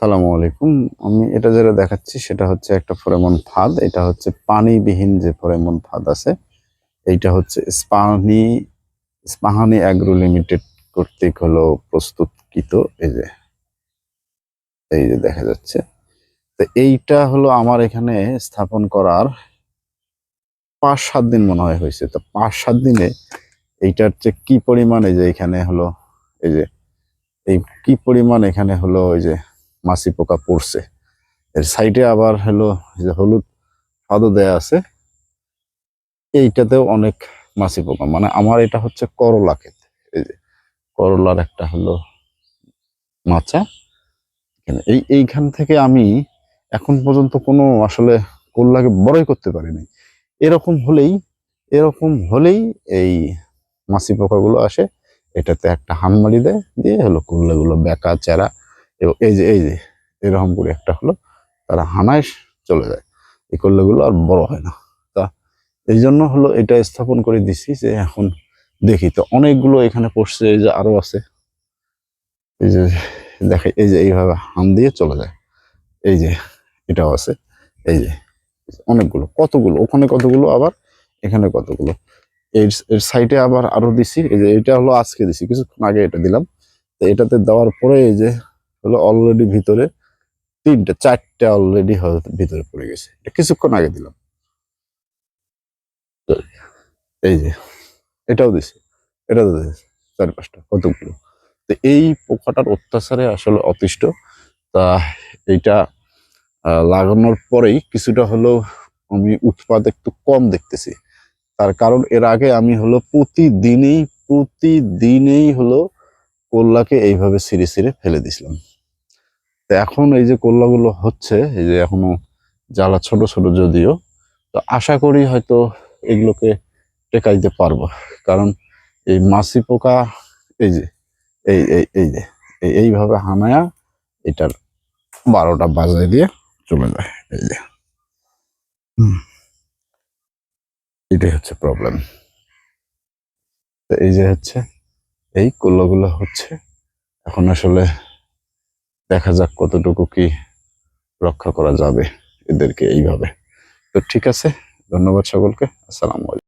সালামু আলাইকুম। আমি এটা যেটা দেখাচ্ছি, সেটা হচ্ছে একটা ফোরেমন ফাঁদ। এটা হচ্ছে পানিবিহীন যে ফোরেমন ফাঁদ আছে, এইটা হচ্ছে স্পাহানি স্পাহানি অ্যাগ্রো লিমিটেড কর্তৃক হলো প্রস্তুতকৃত। এই যে এই যে দেখা যাচ্ছে। তো এইটা হলো আমার এখানে স্থাপন করার পাঁচ সাত দিন মনে হয় হয়েছে। তো পাঁচ সাত দিনে এইটার যে কি পরিমাণে যে এখানে হলো, এই যে এই কি পরিমাণ এখানে হলো ওই যে মাছি পোকা পড়ছে? এর সাইডে আবার হলো যে হলুদ ফাদও দেয়া আছে। এইটাতেও অনেক মাছি পোকা মানে আমার এটা হচ্ছে করলা ক্ষেত। এই যে করলার একটা হলো মাচা। এই, এইখান থেকে আমি এখন পর্যন্ত কোনো আসলে করলাকে বড়ই করতে পারিনি এরকম হলেই এরকম হলেই এই মাছি পোকাগুলো আসে। এটাতে একটা হানমারি দেয়, দিয়ে হলো করলাগুলো বেকা, চেরা, এবং এই যে এই যে, এরকম করে একটা হলো, তারা হানায় চলে যায়। এই করলেগুলো আর বড় হয় না। তা এই জন্য হলো এটা স্থাপন করে দিছি যে এখন দেখি, তো অনেকগুলো এখানে পড়ছে এই যে আরও আছে। এই যে, দেখে, এই যে এইভাবে হান দিয়ে চলে যায়। এই যে, এটাও আছে। এই যে, অনেকগুলো, কতগুলো, ওখানে কতগুলো, আবার এখানে কতগুলো। এর এর সাইডে আবার আরও দিছি। এই যে এটা হলো আজকে দিছি, কিছুক্ষণ আগে এটা দিলাম। তো এটাতে দেওয়ার পরে এই যে হলো অলরেডি ভিতরে তিনটে, চারটে অলরেডি ভিতরে পড়ে গেছে। এটা কিছুক্ষণ আগে দিলাম। এই যে এটাও দিছে। এটাও দিছে, চার পাঁচটা, কতগুলো? তো এই পোকাটার অত্যাচারে আসলে অতিষ্ঠ। তা এইটা লাগানোর পরেই কিছুটা হলেও আমি উৎপাদ একটু কম দেখতেছি। তার কারণ এর আগে আমি হলো প্রতিদিনই, প্রতিদিনেই হলো কল্লাকে এইভাবে ছিঁড়ে ছিঁড়ে ফেলে দিছিলাম। তো এখন এই যে কল্লাগুলো হচ্ছে, এই যে এখনও জ্বালা ছোট ছোট যদিও, তো আশা করি হয়তো এগুলোকে টেকাইতে পারব। কারণ এই মাছি পোকা, এই যে, এই এই এই যে, এই- এইভাবে হানায়া এটার বারোটা বাজায় দিয়ে চলে যায়, এই যে। হুম। এটাই হচ্ছে প্রবলেম তো এই যে হচ্ছে, এই কল্লাগুলো হচ্ছে, এখন আসলে দেখা যাক কতটুকু কি রক্ষা করা যাবে এদেরকে এইভাবে। তো ঠিক আছে, ধন্যবাদ সকলকে, আসসালামু আলাইকুম।